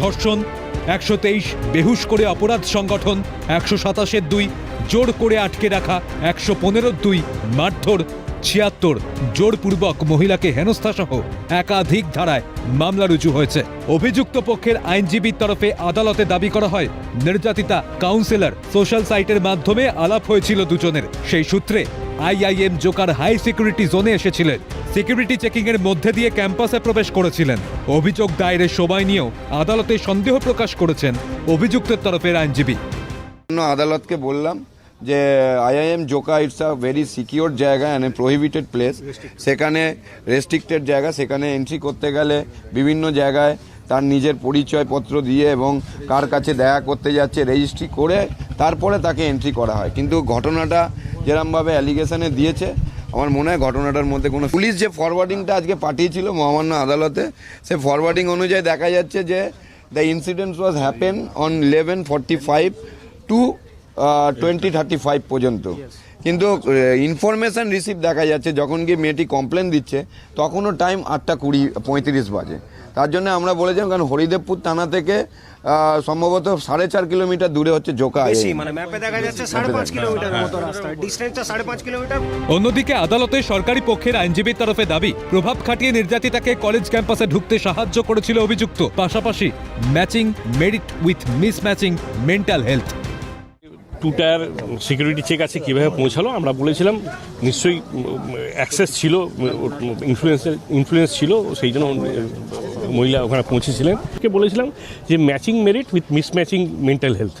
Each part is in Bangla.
ধর্ষণ, একশো তেইশ বেহুশ করে অপরাধ সংগঠন, একশো সাতাশের দুই জোর করে আটকে রাখা, একশো পনেরোর দুই মারধর, ছিয়াত্তর জোরপূর্বক মহিলাকে হেনস্থা সহ একাধিক ধারায় মামলা রুজু হয়েছে। অভিযুক্ত পক্ষের আইনজীবীর তরফে আদালতে দাবি করা হয়, নির্যাতিতা কাউন্সিলর সোশ্যাল সাইটের মাধ্যমে আলাপ হয়েছিল দুজনের। সেই সূত্রে আইআইএম জোকার হাই সিকিউরিটি জোনে এসেছিলেন। সিকিউরিটি চেকিং এর মধ্যে দিয়ে ক্যাম্পাসে প্রবেশ করেছিলেন। অভিযোগ দায়েরের সময় নিয়েও আদালতে সন্দেহ প্রকাশ করেছেন অভিযুক্তের তরফের আইনজীবী। জন্য আদালতকে বললাম যে IIM Joka it's a very secure জায়গা অ্যান্ড প্রোহিবিটেড প্লেস সেখানে রেস্ট্রিক্টেড জায়গা সেখানে এন্ট্রি করতে গেলে বিভিন্ন জায়গায় তার নিজের পরিচয়পত্র দিয়ে এবং কার কাছে দেখা করতে যাচ্ছে রেজিস্ট্রি করে তারপরে তাকে এন্ট্রি করা হয়। কিন্তু ঘটনাটা যেরমভাবে অ্যালিগেশনে দিয়েছে, আমার মনে হয় ঘটনাটার মধ্যে কোনো পুলিশ যে ফরওয়ার্ডিংটা আজকে পাঠিয়েছিল মহামান্য আদালতে, সে ফরওয়ার্ডিং অনুযায়ী দেখা যাচ্ছে যে the incident was happen on eleven forty five two twenty thirty five পর্যন্ত। কিন্তু ইনফরমেশন রিসিভ দেখা যাচ্ছে, যখন গিয়ে মেয়েটি কমপ্লেন দিচ্ছে, তখনও টাইম আটটা কুড়ি পঁয়ত্রিশ বাজে। তার জন্য আমরা বলেছিলাম কারণ হরিদেবপুর থানা থেকে সম্ভবত সাড়ে চার কিলোমিটার দূরে হচ্ছে জোকা মানে ম্যাপে দেখা যাচ্ছে সাড়ে পাঁচ কিলোমিটার মতো রাস্তা। ডিস্টেন্সটা সাড়ে পাঁচ কিলোমিটার। অন্যদিকে আদালতে সরকারি পক্ষের আইনজীবীর তরফে দাবি প্রভাব খাটিয়ে নির্যাতিতাকে কলেজ ক্যাম্পাসে ঢুকতে সাহায্য করেছিল অভিযুক্ত। পাশাপাশি matching merit with miss matching mental health. Two tier security check আছে কীভাবে পৌঁছালো? আমরা বলেছিলাম নিশ্চয়ই অ্যাক্সেস ছিল ইনফ্লুয়েন্সের ইনফ্লুয়েন্স ছিল সেই জন্য মহিলা ওখানে পৌঁছেছিলেন। ওকে বলেছিলাম যে matching merit with mismatching mental health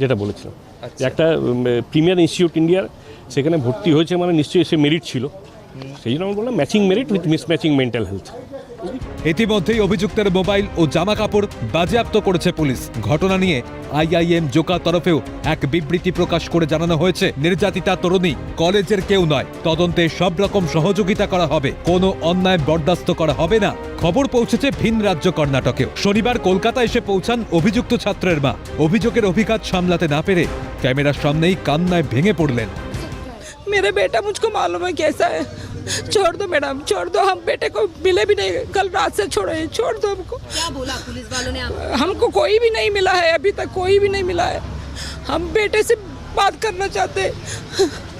যেটা বলেছিলাম। একটা প্রিমিয়ার ইনস্টিটিউট ইন্ডিয়ার সেখানে ভর্তি হয়েছে মানে নিশ্চয়ই সে মেরিট ছিল। সেই জন্য আমি বললাম matching merit with mismatching mental health ইতিমধ্যেই অভিযুক্তের মোবাইল ও জামা কাপড় বাজেয়াপ্ত করেছে পুলিশ। ঘটনা নিয়ে আইআইএম জোকা তরফেও এক বিবৃতি প্রকাশ করে জানানো হয়েছে, নির্যাতিতা তরুণী কলেজের কেউ নয়। তদন্তে সব রকম সহযোগিতা করা হবে, কোনো অন্যায় বরদাস্ত করা হবে না। খবর পৌঁছেছে ভিন রাজ্য কর্ণাটকেও। শনিবার কলকাতা এসে পৌঁছান অভিযুক্ত ছাত্রের মা। অভিযোগের অভিঘাত সামলাতে না পেরে ক্যামেরার সামনেই কান্নায় ভেঙে পড়লেন। মেরে বেটা, মুঝকো মালুম হ্যাঁ কেসা छोड़ दो मैडम छोड़ दो। हम बेटे को मिले भी नहीं कल रात से छोड़े हैं। छोड़ दो हमको। क्या बोला पुलिस वालों ने आपको? हमको कोई भी नहीं मिला है अभी तक कोई भी नहीं मिला है। हम बेटे से बात करना चाहते हैं।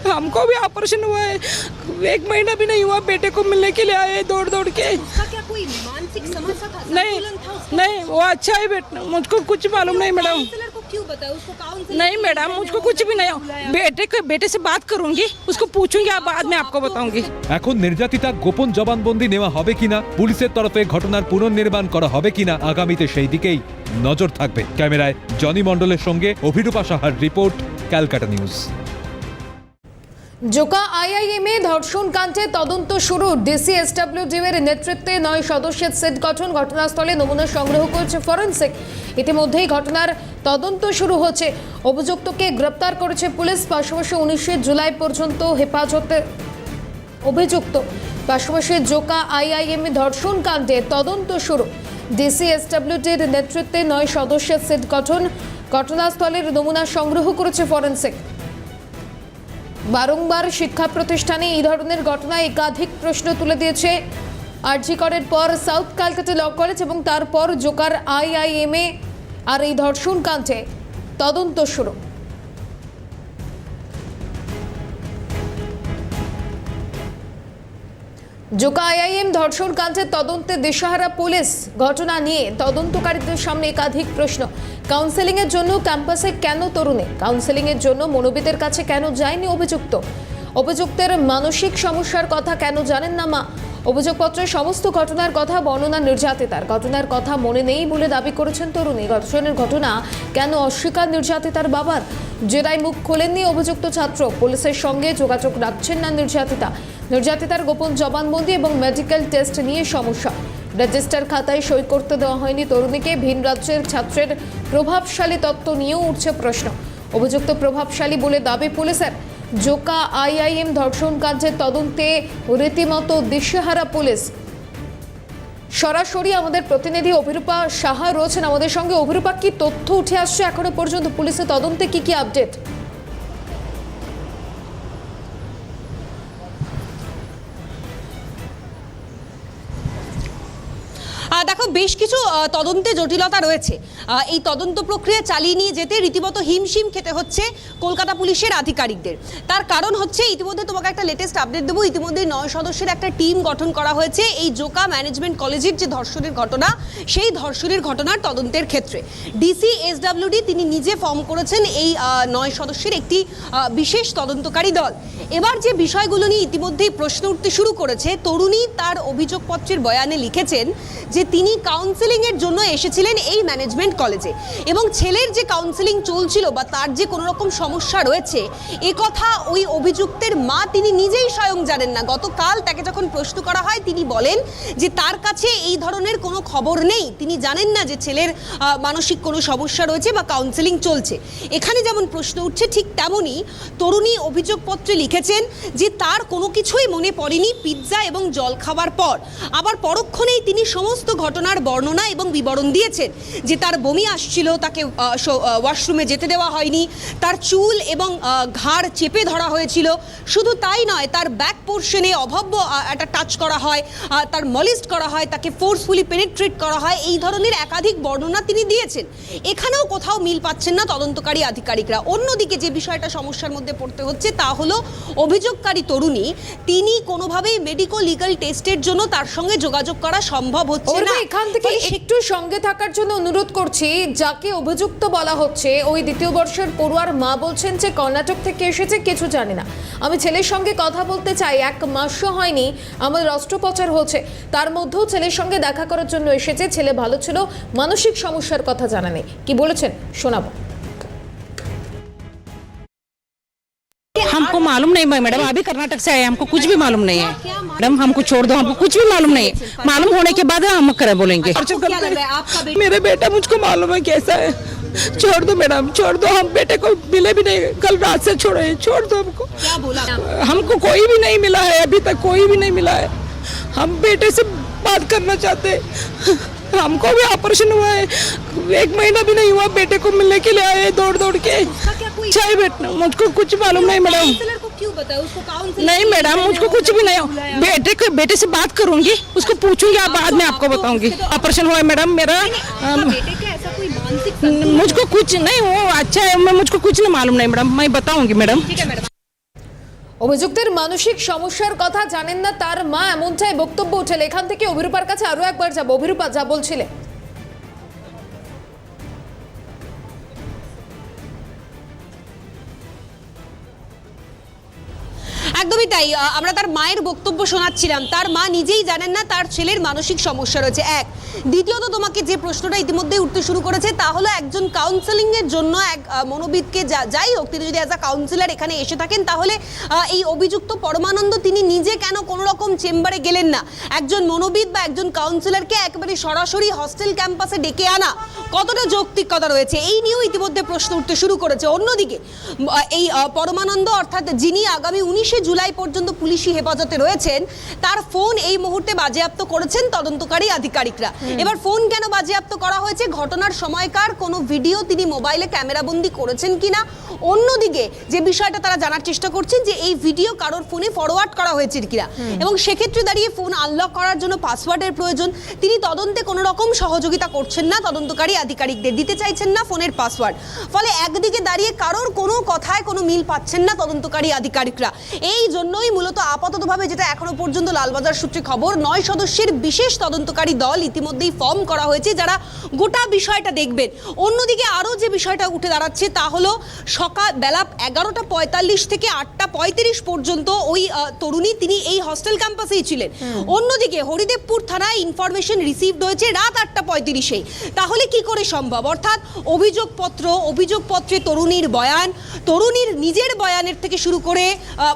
हमको भी ऑपरेशन हुआ है एक महीना भी नहीं हुआ बेटे को मिलने के लिए आए दौड़ दौड़ के उसका क्या कोई मानसिक समस्या था नहीं संतुलन था उसका? नहीं वो अच्छा है बेटा मुझको कुछ मालूम नहीं मैडम काउंसलर को क्यों बताया उसको काउंसलर नहीं मैडम मुझको कुछ भी नहीं बेटे को बेटे से बात करूंगी उसको पूछूंगी आप बाद में आपको बताऊंगी এখন নির্যাতিতা গোপন জবানবন্দি নেওয়া হবে কিনা পুলিশের তরফে ঘটনার পুনর্নির্মাণ করা হবে কিনা আগামীতে সেই দিকেই নজর থাকবে ক্যামেরায় জনি মণ্ডলের সঙ্গে অভিরূপা সাহার রিপোর্ট ক্যালকাটা নিউজ জোকা আইআইএমএ ধর্ষণ কাণ্ডে তদন্ত শুরু। ডিসি এসডব্লিউডি এর নেতৃত্বে নয় সদস্যের সেট গঠন ঘটনাস্থলে নমুনা সংগ্রহ করেছে ফরেনসিক। ইতিমধ্যেই ঘটনার তদন্ত শুরু হচ্ছে। অভিযুক্তকে গ্রেপ্তার করেছে পুলিশ, পাশাপাশি উনিশে জুলাই পর্যন্ত হেফাজতে অভিযুক্ত। পাশাপাশি জোকা আইআইএমএ ধর্ষণ কাণ্ডে তদন্ত শুরু। ডিসি এসডব্লিউডির নেতৃত্বে নয় সদস্যের সেট গঠন ঘটনাস্থলের নমুনা সংগ্রহ করেছে ফরেনসিক। বারংবার শিক্ষা প্রতিষ্ঠানে এই ধরনের ঘটনায় একাধিক প্রশ্ন তুলে দিয়েছে আরজি করের পর সাউথ ক্যালকাটা ল কলেজ এবং তারপর জোকার আইআইএমএ। আর এই ধর্ষণ কাণ্ডে তদন্ত শুরু। জোকা আইআইএম ধর্ষণ কাণ্ডের তদন্তে দিশাহারা পুলিশ। ঘটনা নিয়ে তদন্তকারীদের সামনে একাধিক প্রশ্ন। কাউন্সেলিং এর জন্য ক্যাম্পাসে কেন তরুণী? কাউন্সেলিং এর জন্য মনোবিদের কাছে কেন যায়নি অভিযুক্ত? অভিযুক্তের মানসিক সমস্যার কথা কেন জানেন না মা? অভিযোগপত্রের সমস্ত ঘটনার কথা বর্ণনা নির্যাতিতার। ঘটনার কথা মনে নেই বলে দাবি করেছেন তরুণী। ধর্ষণের ঘটনা কেন অস্বীকার নির্যাতিতার বাবার? জেরায় মুখ খোলেননি অভিযুক্ত ছাত্র। পুলিশের সঙ্গে যোগাযোগ রাখছেন না নির্যাতিতা। নির্যাতিতার গোপন জবানবন্দি এবং মেডিকেল টেস্ট নিয়ে সমস্যা। রেজিস্টার খাতায় সই করতে দেওয়া হয়নি। তরুণীকে ভিন রাজ্যের ছাত্রের প্রভাবশালী তত্ত্ব নিয়েও উঠছে প্রশ্ন। অভিযুক্ত প্রভাবশালী বলে দাবি পুলিশের। জোকা আইআইএম ধর্ষণ কাণ্ডের তদন্তে রীতিমতো দিশেহারা পুলিশ। সরাসরি আমাদের প্রতিনিধি অভিরূপা সাহা রয়েছেন আমাদের সঙ্গে। অভিরূপা, কি তথ্য উঠে আসছে এখনও পর্যন্ত? পুলিশের তদন্তে কি কি আপডেট? বেশ কিছু তদন্তে জটিলতা রয়েছে। এই তদন্ত প্রক্রিয়া চালিয়ে নিয়ে যেতে রীতিমতো হিমশিম খেতে হচ্ছে কলকাতা পুলিশের আধিকারিকদের। তার কারণ হচ্ছে, ইতিমধ্যে তোমাকে একটা লেটেস্ট আপডেট দেবো। ইতিমধ্যে নয় সদস্যের একটা টিম গঠন করা হয়েছে এই জোকা ম্যানেজমেন্ট কলেজের যে ধর্ষণের ঘটনা, সেই ধর্ষণের ঘটনার তদন্তের ক্ষেত্রে। ডিসি এসডাব্লিউডি তিনি নিজে ফর্ম করেছেন এই নয় সদস্যের একটি বিশেষ তদন্তকারী দল। এবার যে বিষয়গুলো নিয়ে ইতিমধ্যেই প্রশ্ন উঠতে শুরু করেছে, তরুণী তার অভিযোগপত্রের বয়ানে লিখেছেন যে তিনি কাউন্সেলিং এর জন্য এসেছিলেন এই ম্যানেজমেন্ট কলেজে এবং ছেলের যে কাউন্সেলিং চলছিল বা তার যে কোনো রকম সমস্যা রয়েছে, এ কথা ওই অভিযুক্তের মা তিনি নিজেই স্বয়ং জানেন না। গতকাল তাকে যখন প্রশ্ন করা হয়, তিনি বলেন যে তার কাছে এই ধরনের কোনো খবর নেই। তিনি জানেন না যে ছেলের মানসিক কোনো সমস্যা রয়েছে বা কাউন্সেলিং চলছে। এখানে যেমন প্রশ্ন উঠছে, ঠিক তেমনই তরুণী অভিযোগপত্রে লিখেছেন যে তার কোনো কিছুই মনে পড়েনি পিৎজা এবং জল খাওয়ার পর। আবার পরক্ষণেই তিনি সমস্ত ঘটনার বর্ণনা এবং বিবরণ দিয়েছেন যে তার বমি আসছিল তাকে ওয়াশরুমে যেতে দেওয়া হয়নি। তার চুল এবং ঘাড় চেপে ধরা হয়েছিল। শুধু তাই নয় তার ব্যাক পোর্শনে অভব্য একটা টাচ করা হয় তার মলিস্ট করা হয় তাকে ফোর্সফুলি পেনিট্রেট করা হয়। এই ধরনের একাধিক বর্ণনা তিনি দিয়েছেন। এখানেও কোথাও মিল পাচ্ছেন না তদন্তকারী আধিকারিকরা। অন্যদিকে যে বিষয়টা সমস্যার মধ্যে পড়তে হচ্ছে তা হলো অভিযোগকারী তরুণী তিনি কোনোভাবেই মেডিকো লিগাল টেস্টের জন্য তার সঙ্গে যোগাযোগ করা সম্ভব হচ্ছে না। এখান থেকে একটু সঙ্গে থাকার জন্য অনুরোধ করছি যাকে অভিযুক্ত বলা হচ্ছে ওই দ্বিতীয় বর্ষের পড়ুয়ার মা বলছেন যে কর্ণাটক থেকে এসেছে কিছু জানে না। আমি ছেলের সঙ্গে কথা বলতে চাই এক মাসও হয়নি আমার অস্ত্রোপচার হয়েছে তার মধ্যেও ছেলের সঙ্গে দেখা করার জন্য এসেছে ছেলে ভালো ছিল মানসিক সমস্যার কথা জানা নেই। কি বলেছেন শোনাবো। हमको मालूम नहीं है मैडम अभी कर्नाटक से आए हमको कुछ भी मालूम नहीं है। मैडम हमको छोड़ दो हमको कुछ भी मालूम नहीं है। मालूम होने के बाद हम करे बोलेंगे। मेरा बेटा मुझको मालूम है कैसा है। छोड़ दो मैडम छोड़ दो हम बेटे को मिले भी नहीं कल रात से छोड़े हैं छोड़ दो हमको। क्या बोला? हमको कोई भी नहीं मिला है अभी तक कोई भी नहीं मिला है। हम बेटे से बात करना चाहते हैं। हमको भी ऑपरेशन हुआ है। एक महीना भी नहीं हुआ बेटे को मिलने के लिए आए दौड़ दौड़ के। चाहे बेटा मुझको कुछ मालूम नहीं मैडम। क्यों बताया? उसको काउंसलर नहीं मैडम मुझको कुछ भी नहीं बेटे को बेटे से बात करूँगी उसको पूछूँगी आप बाद में आपको बताऊँगी। ऑपरेशन हुआ है मैडम मेरा मुझको कुछ नहीं वो अच्छा है मैं मुझको कुछ नहीं मालूम नहीं मैडम मैं बताऊँगी है मैडम। অভিযুক্তের মানসিক সমস্যার কথা জানেন না তার মা, এমনটাই বক্তব্য উঠেল এখান থেকে অভিরূপার কাছে আরও একবার যাব। অভিরূপা, যা বলছিলেন। তাই আমরা তার মায়ের বক্তব্য শোনাচ্ছিলাম। তার মা নিজেই জানেন না, তার ছেলের মানসিক সমস্যা রয়েছে। এক, দ্বিতীয়ত তোমাকে যে প্রশ্নটা ইতিমধ্যেই উঠতে শুরু করেছে, তা হলো একজন কাউন্সেলিং এর জন্য এক মনোবিদকে যাই হোক, তিনি যদি অ্যাজ আ কাউন্সিলর এখানে এসে থাকেন, তাহলে এই অভিযুক্ত পরমানন্দ তিনি নিজে কেন কোনো রকম চেম্বারে গেলেন না? একজন মনোবিদ বা একজন কাউন্সিলরকে একেবারে সরাসরি হস্টেল ক্যাম্পাসে ডেকে আনা কতটা যৌক্তিকতা রয়েছে? এই নিয়েও ইতিমধ্যে প্রশ্ন উঠতে শুরু করেছে। অন্যদিকে এই পরমানন্দ অর্থাৎ যিনি আগামী উনিশে জুলাই পর্যন্ত পুলিশি হেফাজতে রয়েছেন তার ফোন এই মুহূর্তে বাজেয়াপ্ত করেছেন তদন্তকারী আধিকারিকরা। এবার ফোন কেন বাজেয়াপ্ত করা হয়েছে? ঘটনার সময়কার কোনো ভিডিও তিনি মোবাইলে ক্যামেরাবন্দি করেছেন কিনা? অন্যদিকে যে বিষয়টা তারা জানার চেষ্টা করছেন যে এই ভিডিও কারোর ফোনে ফরওয়ার্ড করা হয়েছে কিনা। এবং সেক্ষেত্রে দাঁড়িয়ে ফোন আনলক করার জন্য পাসওয়ার্ডের প্রয়োজন। তিনি তদন্তে কোনো রকম সহযোগিতা করছেন না তদন্তকারী আধিকারিকদের দিতে চাইছেন না ফোনের পাসওয়ার্ড ফলে একদিকে দাঁড়িয়ে কারোর কোনো কথায় কোনো মিল পাচ্ছেন না তদন্তকারী আধিকারিকরা। এই জন্যই মূলত আপাততভাবে যেটা এখনও পর্যন্ত লালবাজার সূত্রে খবর নয় সদস্যের বিশেষ তদন্তকারী দল ইতিমধ্যেই ফর্ম করা হয়েছে যারা গোটা বিষয়টা দেখবেন। অন্যদিকে আরও যে বিষয়টা উঠে দাঁড়াচ্ছে তা হলো সকাল বেলা এগারোটা পঁয়তাল্লিশ থেকে আটটা পঁয়ত্রিশ পর্যন্ত ওই তরুণী তিনি এই হস্টেল ক্যাম্পাসেই ছিলেন। অন্যদিকে হরিদেবপুর থানায় ইনফরমেশন রিসিভড হয়েছে রাত আটটা পঁয়ত্রিশেই তাহলে কি করে সম্ভব? অর্থাৎ অভিযোগপত্র অভিযোগপত্রে তরুণীর বয়ান তরুণীর নিজের বয়ানের থেকে শুরু করে আহ,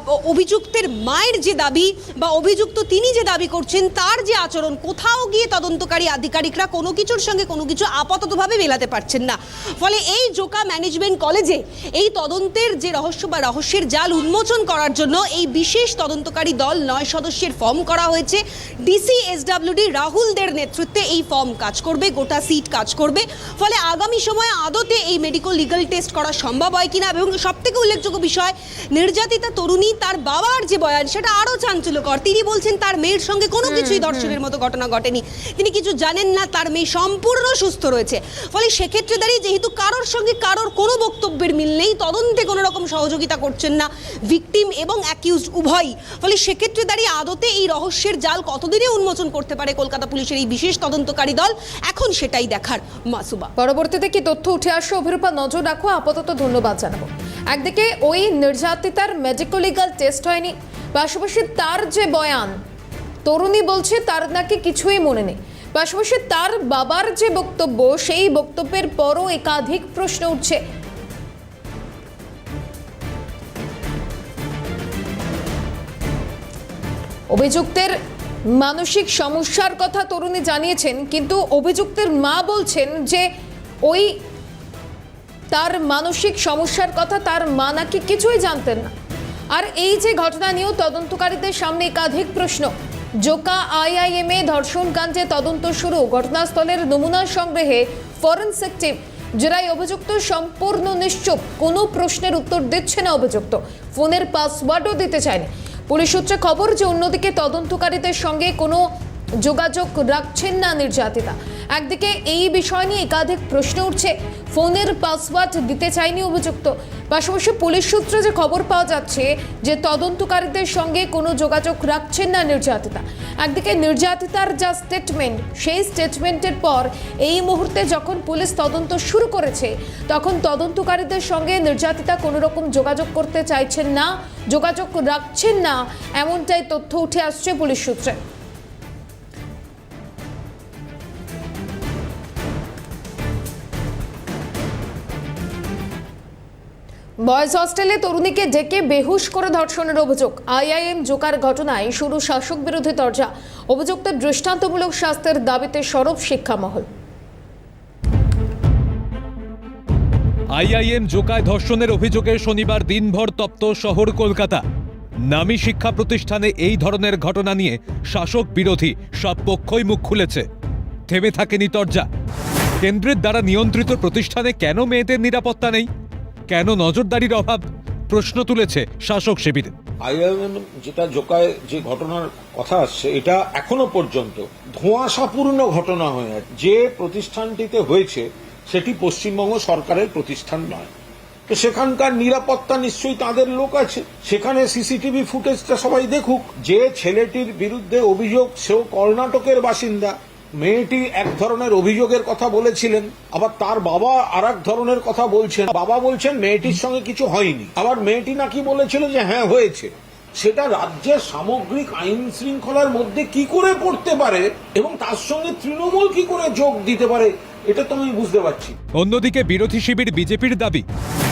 অভিযুক্তের মায়ের যে দাবি বা অভিযুক্ত তিনি যে দাবি করছেন, তার যে আচরণ, কোথাও গিয়ে তদন্তকারী আধিকারিকরা কোনো কিছুর সঙ্গে কোনো কিছু আপাততভাবে মেলাতে পারছেন না। ফলে এই জোকা ম্যানেজমেন্ট কলেজে এই তদন্তের যে রহস্য বা রহস্যের জাল উন্মোচন করার জন্য এই বিশেষ তদন্তকারী দল নয় সদস্যের ফর্ম করা হয়েছে। ডিসি এসডাব্লিউডি রাহুলদের নেতৃত্বে এই ফর্ম কাজ করবে, গোটা সিট কাজ করবে। ফলে আগামী সময়ে আদতে এই মেডিকেল লিগাল টেস্ট করা সম্ভব হয় কিনা এবং সব থেকে উল্লেখযোগ্য বিষয়, নির্যাতিতা তরুণী তার বাবার যে বয়ান সেটা আরও চাঞ্চল্যকর। তিনি বলছেন তার মেয়ের সঙ্গে কোনো কিছুই ধর্ষণের মতো ঘটনা ঘটেনি। তিনি কিছু জানেন না তার মেয়ে সম্পূর্ণ সুস্থ রয়েছে। ফলে সেক্ষেত্রে দাঁড়িয়ে যেহেতু কারোর সঙ্গে কারোর কোনো বক্তব্যের মিল নেই তদন্তে কোনো রকম সহযোগিতা করছেন না ভিকটিম এবং অ্যাকিউজড উভয়ই। ফলে সেক্ষেত্রে দাঁড়িয়ে আদতে এই রহস্যের জাল কতদিনে উন্মোচন করতে পারে কলকাতা পুলিশের এই বিশেষ তদন্তকারী দল? এখন সেটাই দেখার মাসুবা। পরবর্তীতে কি তথ্য উঠে আসছে অভিরূপা নজর রাখো। আপাতত ধন্যবাদ জানাব। একদিকে ওই নির্যাতিতার মেডিকেল লিগাল টেস্ট হয়নি, পাশাপাশি তার যে বয়ান, তরুণী বলছে তার নাকি কিছুই মনে নেই। পাশাপাশি তার বাবার যে বক্তব্য, সেই বক্তব্যের পরও একাধিক প্রশ্ন উঠছে। অভিযুক্তের মানসিক সমস্যার কথা তরুণী জানিয়েছেন, কিন্তু অভিযুক্তের মা বলছেন যে ওই তার মানসিক সমস্যার কথা তার মা নাকি কিছুই জানতেন না। আর এই যে ঘটনা নিয়েও তদন্তকারীদের সামনে একাধিক প্রশ্ন। জোকা আইআইএম এ ধর্ষণ কাণ্ডে তদন্ত শুরু। ঘটনাস্থলের নমুনা সংগ্রহে ফরেনসিক টিম জেরাই অভিযুক্ত সম্পূর্ণ নিশ্চুপ। কোনো প্রশ্নের উত্তর দিচ্ছে না অভিযুক্ত। ফোনের পাসওয়ার্ডও দিতে চায়নি। পুলিশ সূত্রে খবর যে অন্যদিকে তদন্তকারীদের সঙ্গে কোনো যোগাযোগ রাখছেন না নির্যাতিতা। একদিকে এই বিষয় নিয়ে একাধিক প্রশ্ন উঠছে। ফোনের পাসওয়ার্ড দিতে চায়নি অভিযুক্ত। পাশাপাশি পুলিশ সূত্রে যে খবর পাওয়া যাচ্ছে যে তদন্তকারীদের সঙ্গে কোনো যোগাযোগ রাখছেন না নির্যাতিতা। একদিকে নির্যাতিতার যা স্টেটমেন্ট সেই স্টেটমেন্টের পর এই মুহূর্তে যখন পুলিশ তদন্ত শুরু করেছে, তখন তদন্তকারীদের সঙ্গে নির্যাতিতা কোনো রকম যোগাযোগ করতে চাইছেন না, যোগাযোগ রাখছেন না, এমনটাই তথ্য উঠে আসছে পুলিশ সূত্রে। বয়েজ হস্টেলে তরুণীকে ডেকে বেহুশ করে ধর্ষণের অভিযোগ। আইআইএম জোকার ঘটনায় শুরু শাসক বিরোধী তরজা। অভিযুক্তের দৃষ্টান্তমূলক শাস্তির দাবিতে সরব শিক্ষামহল। আইআইএম জোকায় ধর্ষণের অভিযোগে শনিবার দিনভর তপ্ত শহর কলকাতা। নামী শিক্ষা প্রতিষ্ঠানে এই ধরনের ঘটনা নিয়ে শাসক বিরোধী সব পক্ষই মুখ খুলেছে। থেমে থাকেনি তরজা। কেন্দ্রের দ্বারা নিয়ন্ত্রিত প্রতিষ্ঠানে কেন মেয়েদের নিরাপত্তা নেই? কেন নজরদারির অভাব? প্রশ্ন তুলেছে শাসক শিবির। যেটা জোকায় যে ঘটনার কথা আসছে, এটা এখনও পর্যন্ত ধোঁয়াশাপূর্ণ ঘটনা হয়ে যে প্রতিষ্ঠানটিতে হয়েছে, সেটি পশ্চিমবঙ্গ সরকারের প্রতিষ্ঠান নয়। তো সেখানকার নিরাপত্তা নিশ্চয়ই তাদের লোক আছে। সেখানে সিসিটিভি ফুটেজটা সবাই দেখুক। যে ছেলেটির বিরুদ্ধে অভিযোগ, সেও কর্ণাটকের বাসিন্দা। মেয়েটি এক ধরনের অভিযোগের কথা বলেছিলেন আবার তার বাবা আর এক ধরনের কথা বলছেন। বাবা বলছেন মেয়েটির সঙ্গে কিছু হয়নি। আবার মেয়েটি নাকি বলেছিল যে হ্যাঁ হয়েছে। সেটা রাজ্যের সামগ্রিক আইন শৃঙ্খলার মধ্যে কি করে পড়তে পারে এবং তার সঙ্গে তৃণমূল কি করে যোগ দিতে পারে এটা তো আমি বুঝতে পারছি অন্যদিকে বিরোধী শিবির বিজেপির দাবি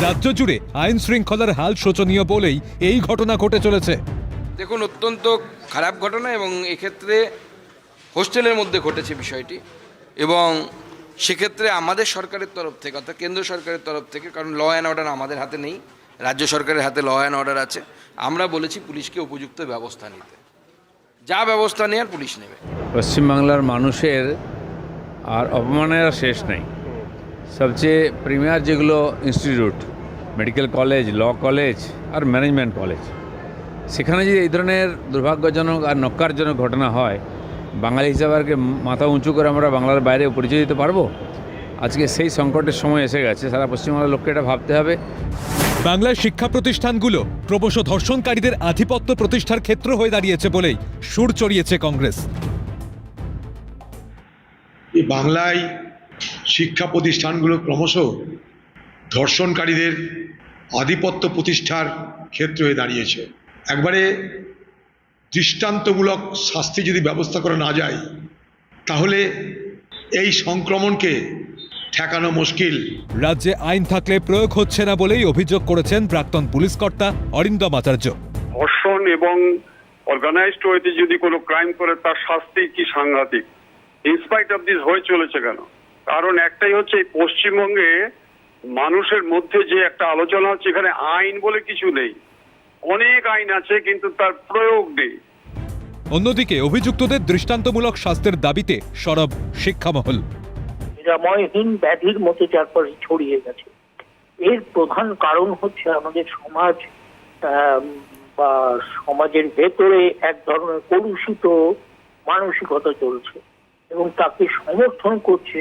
রাজ্য জুড়ে আইন শৃঙ্খলার হাল শোচনীয় বলেই এই ঘটনা ঘটে চলেছে। দেখুন অত্যন্ত খারাপ ঘটনা এবং এক্ষেত্রে হোস্টেলের মধ্যে ঘটেছে বিষয়টি এবং সেক্ষেত্রে আমাদের সরকারের তরফ থেকে অর্থাৎ কেন্দ্র সরকারের তরফ থেকে, কারণ ল অ্যান্ড অর্ডার আমাদের হাতে নেই, রাজ্য সরকারের হাতে ল অ্যান্ড অর্ডার আছে, আমরা বলেছি পুলিশকে উপযুক্ত ব্যবস্থা নিতে। যা ব্যবস্থা নেওয়ার পুলিশ নেবে। পশ্চিমবাংলার মানুষের আর অপমানের শেষ নেই। সবচেয়ে প্রিমিয়ার যেগুলো institute medical college law college আর ম্যানেজমেন্ট কলেজ সেখানে যদি এই ধরনের দুর্ভাগ্যজনক আর নক্কারজনক ঘটনা হয় বাঙালি হিসাবে আর মাথা উঁচু করে আমরা বাংলার বাইরে পরিচয় দিতে পারব? আজকে সেই সংকটের সময় এসে গেছে সারা পশ্চিমবাংলার লোককে এটা ভাবতে হবে। বাংলার শিক্ষা প্রতিষ্ঠানগুলো ক্রমশ ধর্ষণকারীদের আধিপত্য প্রতিষ্ঠার ক্ষেত্র হয়ে দাঁড়িয়েছে বলেই সুর চড়িয়েছে কংগ্রেস। এই বাংলায় শিক্ষা প্রতিষ্ঠানগুলো ক্রমশ ধর্ষণকারীদের আধিপত্য প্রতিষ্ঠার ক্ষেত্র হয়ে দাঁড়িয়েছে। একবারে দৃষ্টান্তমূলক শাস্তি যদি ব্যবস্থা করা না যায় তাহলে এই সংক্রমণকে ঠেকানো মুশকিল। রাজ্যে আইন থাকলে প্রয়োগ হচ্ছে না বলেই অভিযোগ করেছেন প্রাক্তন পুলিশ কর্তা অরিন্দম আচার্য ধর্ষণ এবং অর্গানাইজড ওয়েতে যদি কোনো ক্রাইম করে তার শাস্তি কি সাংঘাতিক? ইনস্পাইট অফ দিস হয়ে চলেছে কেন? কারণ একটাই হচ্ছে এই পশ্চিমবঙ্গে মানুষের মধ্যে যে একটা আলোচনা হচ্ছে এখানে আইন বলে কিছু নেই। অনেক আইন আছে কিন্তু তার প্রয়োগ নেই। অন্যদিকে অভিযুক্তদের দৃষ্টান্তমূলক শাস্তির দাবিতে সরব শিক্ষামহল। নিরাময়হীন ব্যাধির মতো চারপাশে ছড়িয়ে গেছে। এর প্রধান কারণ হচ্ছে আমাদের সমাজ বা সমাজের ভেতরে এক ধরনের কলুষিত মানসিকতা চলছে এবং তাকে সমর্থন করছে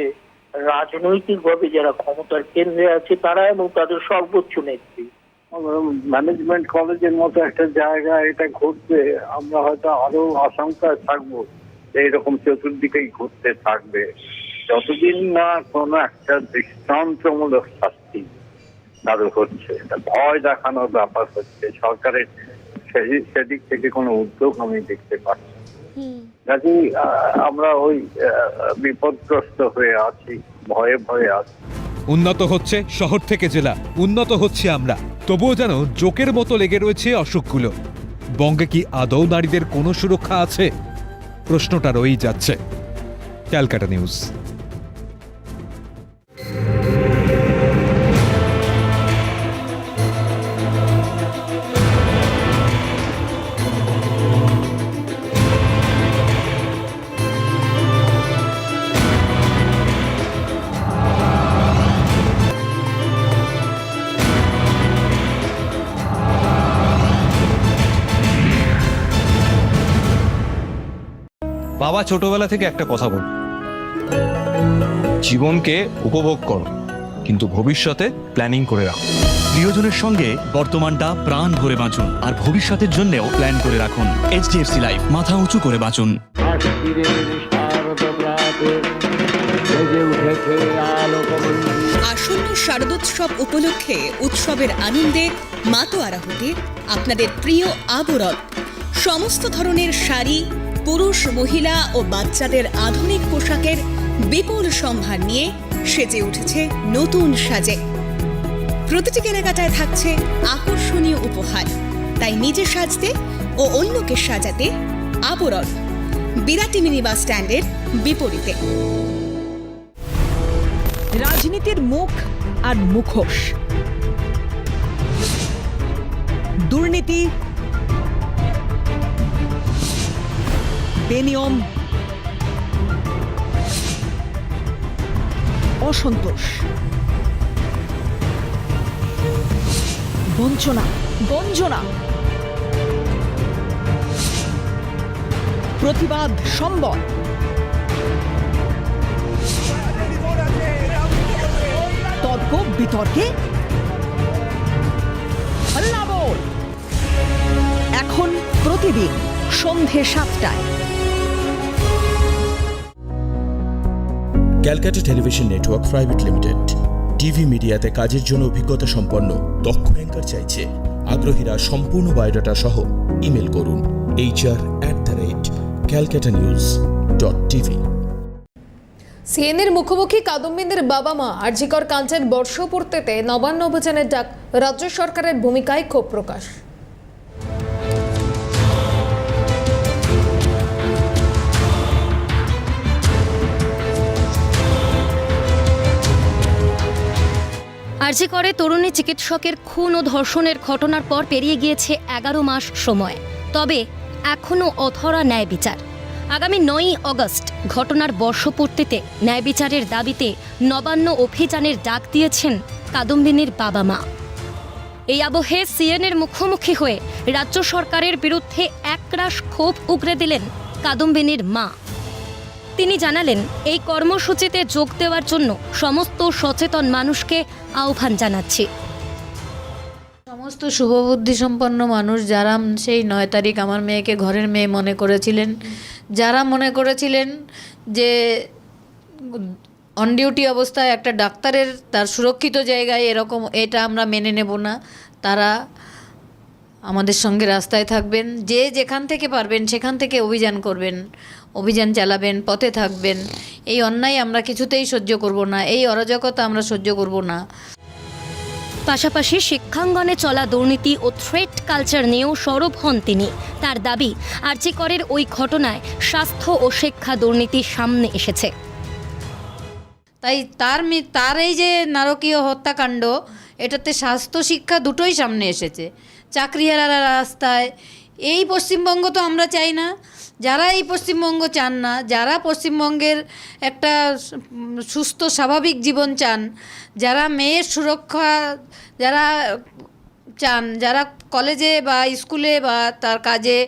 রাজনৈতিকভাবে যারা ক্ষমতার কেন্দ্রে আছে তারা এবং তাদের সর্বোচ্চ নেত্রী। ম্যানেজমেন্ট কলেজের মতো একটা জায়গা এটা ঘটবে আমরা হয়তো আরও আশঙ্কায় থাকব যে এরকম চতুর্দিকেই ঘুরতে থাকবে। যতদিন না কোনো একটা দৃষ্টান্তমূলক শাস্তি চালু হচ্ছে এটা ভয় দেখানোর ব্যাপার হচ্ছে। সরকারের সেই- সেদিক থেকে কোনো উদ্যোগ আমি দেখতে পাচ্ছি আহ, আমরা ওই আহ, বিপদগ্রস্ত হয়ে আছি ভয়ে ভয়ে আছি। উন্নত হচ্ছে শহর থেকে জেলা উন্নত হচ্ছে আমরা। তবুও যেন জোকের মতো লেগে রয়েছে অসুখগুলো। বঙ্গে কি আদৌ নারীদের কোনো সুরক্ষা আছে? প্রশ্নটা রয়েই যাচ্ছে। Calcutta news. ছোটবেলা থেকে একটা কথা বল। জীবনকে উপভোগ করো, কিন্তু ভবিষ্যতে প্ল্যানিং করে রাখো। প্রিয়জনের সঙ্গে বর্তমানটা প্রাণ ভরে বাঁচুন, আর ভবিষ্যতের জন্যও প্ল্যান করে রাখুন। এইচডিএফসি লাইফ মাথা উঁচু করে বাঁচুন। আসন্ন শারদোৎসব উপলক্ষে উৎসবের আনন্দে মাতোয়ারা হতে আপনাদের প্রিয় আবরণ, সমস্ত ধরনের শাড়ি পুরুষ, মহিলা ও বাচ্চাদের আধুনিক পোশাকের বিপুল সম্ভার নিয়ে সেজে উঠেছে নতুন সাজে। প্রতিটি কেনাকাটায় থাকছে আকর্ষণীয় উপহার। তাই নিজে সাজতে ও অন্যকে সাজাতে আবরণ। বিরাটি মিনি বাস স্ট্যান্ডের বিপরীতে। রাজনীতির মুখ আর মুখোশ। দুর্নীতি বেনিয়ম। অসন্তোষ। বঞ্চনা। বঞ্চনা প্রতিবাদ সম্বল। তর্ক বিতর্কে এখন প্রতিদিন। সন্ধে সাতটায়। Calcutta television network private limited TV মিডিয়াতে কাজের জন্য অভিজ্ঞতা সম্পন্ন দক্ষ অ্যাঙ্কার চাইছে। আগ্রহীরা সম্পূর্ণ বায়োডাটা সহ ইমেল করুন HR at the rate Calcutta news dot TV সিএনের মুখোমুখি কাদম্বিনীর বাবা মা আরজিকর কাঞ্চের বর্ষপূর্তিতে নবান্ন অভিযানের ডাক রাজ্য সরকারের ভূমিকায় ক্ষোভ প্রকাশ। আরজি করে তরুণী চিকিৎসকের খুন ও ধর্ষণের ঘটনার পর পেরিয়ে গিয়েছে এগারো মাস সময়। তবে এখনও অথরা ন্যায় বিচার। আগামী নয়ই অগস্ট ঘটনার বর্ষপূর্তিতে ন্যায় বিচারের দাবিতে নবান্ন অভিযানের ডাক দিয়েছেন কাদম্বিনীর বাবা মা। এই আবহে সিএনের মুখোমুখি হয়ে রাজ্য সরকারের বিরুদ্ধে একরাশ ক্ষোভ উগরে দিলেন কাদম্বিনীর মা। তিনি জানালেন, এই কর্মসূচিতে যোগ দেওয়ার জন্য সমস্ত সচেতন মানুষকে আহ্বান জানাচ্ছি। সমস্ত শুভবুদ্ধি সম্পন্ন মানুষ যারা সেই নয় তারিখ আমার মেয়েকে ঘরের মেয়ে মনে করেছিলেন, যারা মনে করেছিলেন যে অন ডিউটি অবস্থায় একটা ডাক্তারের তার সুরক্ষিত জায়গায় এরকম এটা আমরা মেনে নেব না, তারা আমাদের সঙ্গে রাস্তায় থাকবেন যে যেখান থেকে পারবেন সেখান থেকে অভিযান করবেন অভিযান চালাবেন পথে থাকবেন। এই অন্যায় আমরা কিছুতেই সহ্য করব না এই অরাজকতা আমরা সহ্য করব না। পাশাপাশি শিক্ষাঙ্গনে চলা দুর্নীতি ও থ্রেট কালচার নিয়েও সরব হন তিনি। তার দাবি আর্যিকরের ওই ঘটনায় স্বাস্থ্য ও শিক্ষা দুর্নীতি সামনে এসেছে। তাই তার তার এই যে নারকীয় হত্যাকাণ্ড এটাতে স্বাস্থ্য শিক্ষা দুটোই সামনে এসেছে। চাকরিহারারা রাস্তায়। এই পশ্চিমবঙ্গ তো আমরা চাই না। যারা এই পশ্চিমবঙ্গ চান না, যারা পশ্চিমবঙ্গের একটা সুস্থ, স্বাভাবিক জীবন চান, যারা মেয়ের সুরক্ষা, যারা চান, যারা কলেজে বা স্কুলে বা তার কাজে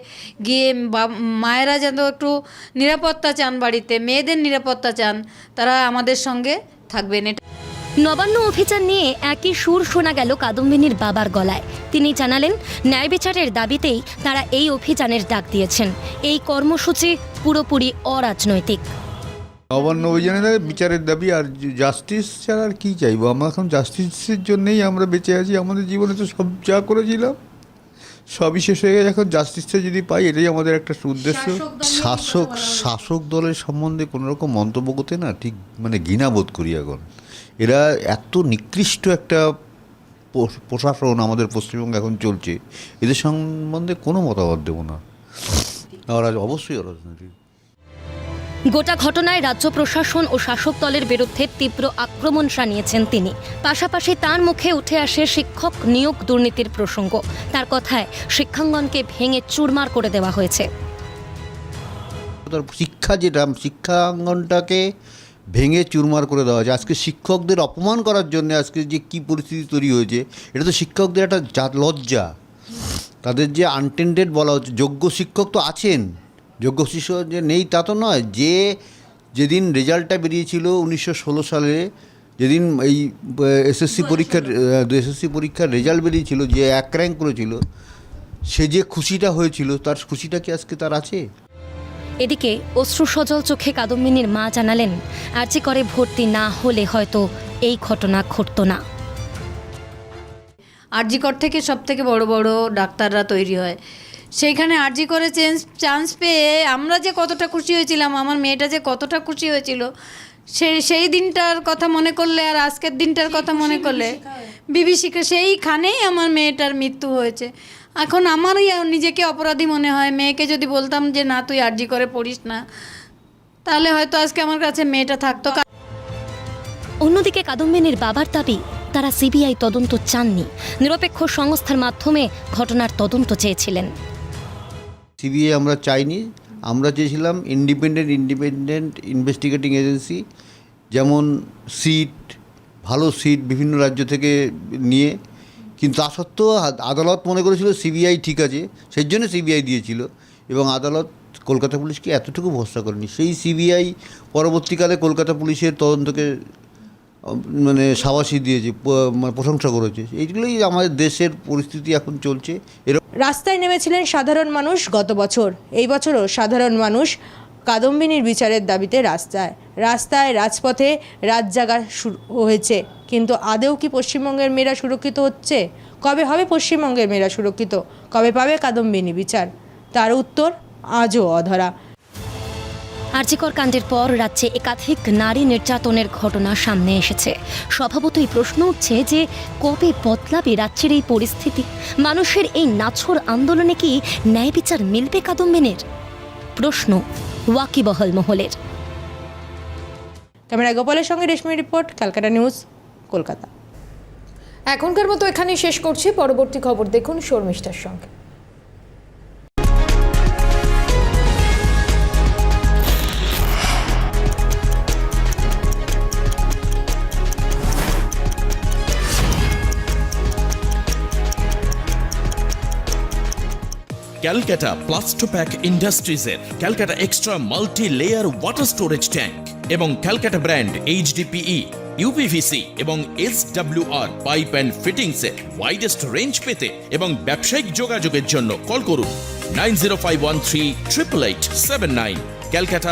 গিয়ে বা মায়েরা যেন একটু নিরাপত্তা চান বাড়িতে, মেয়েদের নিরাপত্তা চান, তারা আমাদের সঙ্গে থাকবেন। এটা নবান্ন অভিযান নিয়ে একই সুর শোনা গেল কাদম্বিনীর বাবার গলায়। তিনি জানালেন ন্যায় বিচারের দাবিতেই তারা এই অভিযানের ডাক দিয়েছেন। এই কর্মসূচি পুরোপুরি অরাজনৈতিক। নবান্ন অভিযানে বিচারের দাবি আর জাস্টিস ছাড়া আর কী চাইব? আমরা এখন জাস্টিসের জন্যেই আমরা বেঁচে আছি আমাদের জীবনে তো সব যা করেছিলাম সবই শেষ হয়ে গেছে। এখন জাস্টিসটা যদি পাই এটাই আমাদের একটা উদ্দেশ্য। শাসক শাসক দলের সম্বন্ধে কোনো রকম মন্তব্য করতে না ঠিক মানে ঘৃণাবোধ করি এখন। এরা এত নিকৃষ্ট একটা প্রশাসন আমাদের পশ্চিমবঙ্গে এখন চলছে এদের সম্বন্ধে কোনো মতামত দেবো না। ওরা অবশ্যই অরাজনৈতিক গোটা ঘটনায় রাজ্য প্রশাসন ও শাসক দলের বিরুদ্ধে তীব্র আক্রমণ শানিয়েছেন তিনি। পাশাপাশি তার মুখে উঠে আসে শিক্ষক নিয়োগ দুর্নীতির প্রসঙ্গ। তার কথায় শিক্ষাঙ্গনকে ভেঙে চুরমার করে দেওয়া হয়েছে। শিক্ষা যেটা শিক্ষাঙ্গনটাকে ভেঙে চুরমার করে দেওয়া হয়েছে। আজকে শিক্ষকদের অপমান করার জন্য আজকে যে কি পরিস্থিতি তৈরি হয়েছে এটা তো শিক্ষকদের একটা জাত লজ্জা। তাদের যে আনটেন্ডেড বলা হচ্ছে যোগ্য শিক্ষক তো আছেন। যোগ্য শিক্ষক যে নেই তা তো নয়। যে যেদিন রেজাল্টটা বেরিয়েছিল উনিশশো ষোলো সালে যেদিন এই এসএসসি পরীক্ষার এসএসসি পরীক্ষার রেজাল্ট বেরিয়েছিল যে এক র্যাঙ্ক করেছিল সে যে খুশিটা হয়েছিল তার খুশিটা কি আজকে তার আছে? এদিকে অশ্রুসজল চোখে কাদম্বিনীর মা জানালেন আর্জি করে ভর্তি না হলে হয়তো এই ঘটনা ঘটতো না। আরজিকর থেকে সব থেকে বড় বড় ডাক্তাররা তৈরি হয়। সেইখানে আরজি করে চেঞ্জ চান্স পেয়ে আমরা যে কতটা খুশি হয়েছিলাম আমার মেয়েটা যে কতটা খুশি হয়েছিল সে সেই দিনটার কথা মনে করলে আর আজকের দিনটার কথা মনে করলে বিভীষিকা সেইখানেই আমার মেয়েটার মৃত্যু হয়েছে। এখন আমারই নিজেকে অপরাধী মনে হয়। মেয়েকে যদি বলতাম যে না তুই আর্জি করে পড়িস না তাহলে হয়তো আজকে আমার কাছে মেয়েটা থাকতো। অন্যদিকে কাদম্বিনীর বাবার দাবি তারা সিবিআই তদন্ত চাননি। নিরপেক্ষ সংস্থার মাধ্যমে ঘটনার তদন্ত চেয়েছিলেন। সিবিআই আমরা চাইনি। আমরা চেয়েছিলাম ইন্ডিপেন্ডেন্ট ইন্ডিপেন্ডেন্ট ইনভেস্টিগেটিং এজেন্সি যেমন সিট ভালো সিট বিভিন্ন রাজ্য থেকে নিয়ে কিন্তু তা সত্ত্বেও আদালত মনে করেছিল সিবিআই ঠিক আছে, সেই জন্য সিবিআই দিয়েছিল। এবং আদালত কলকাতা পুলিশকে এতটুকু ভরসা করেনি। সেই সিবিআই পরবর্তীকালে কলকাতা পুলিশের তদন্তকে মানে সাবাসী দিয়েছে মানে প্রশংসা করেছে। এইগুলোই আমাদের দেশের পরিস্থিতি এখন চলছে। এরকম রাস্তায় নেমেছিলেন সাধারণ মানুষ গত বছর। এই বছরও সাধারণ মানুষ কাদম্বিনীর বিচারের দাবিতে রাস্তায়। রাস্তায়, রাজপথে রাত জাগা শুরু হয়েছে। কিন্তু আদেও কি পশ্চিমবঙ্গের মেয়েরা সুরক্ষিত হচ্ছে? কবে হবে পশ্চিমবঙ্গের মেয়েরা সুরক্ষিত? কবে পাবে কাদম্বিনী বিচার? তার উত্তর আজও অধরা। আর্জিকর কাণ্ডের পর রাজ্যে একাধিক নারী নির্যাতনের ঘটনা সামনে এসেছে। স্বভাবতই প্রশ্ন উঠছে যে কবে বদলাবে রাজ্যের এই পরিস্থিতি? মানুষের এই নাছর আন্দোলনে কি ন্যায় বিচার মিলবে কাদম্বিনীর? প্রশ্ন ওয়াকিবহল মহলের। ক্যামেরা গোপালের সঙ্গে Reshmi report Calcutta news. Kolkata. এখনকার মতো এখানেই শেষ করছি। পরবর্তী খবর দেখুন শর্মিষ্ঠার সঙ্গে। Calcutta Plastopack ইন্ডাস্ট্রিজের Calcutta extra multi layer water storage tank এবং ক্যালকাটা ব্র্যান্ড এইচডিপিই ইউপিভিসি এবং এস আর পাইপ অ্যান্ড ফিটিংসের ওয়াইডেস্ট রেঞ্জ পেতে এবং ব্যবসায়িক যোগাযোগের জন্য কল করুন nine zero five one three triple eight seven nine Calcutta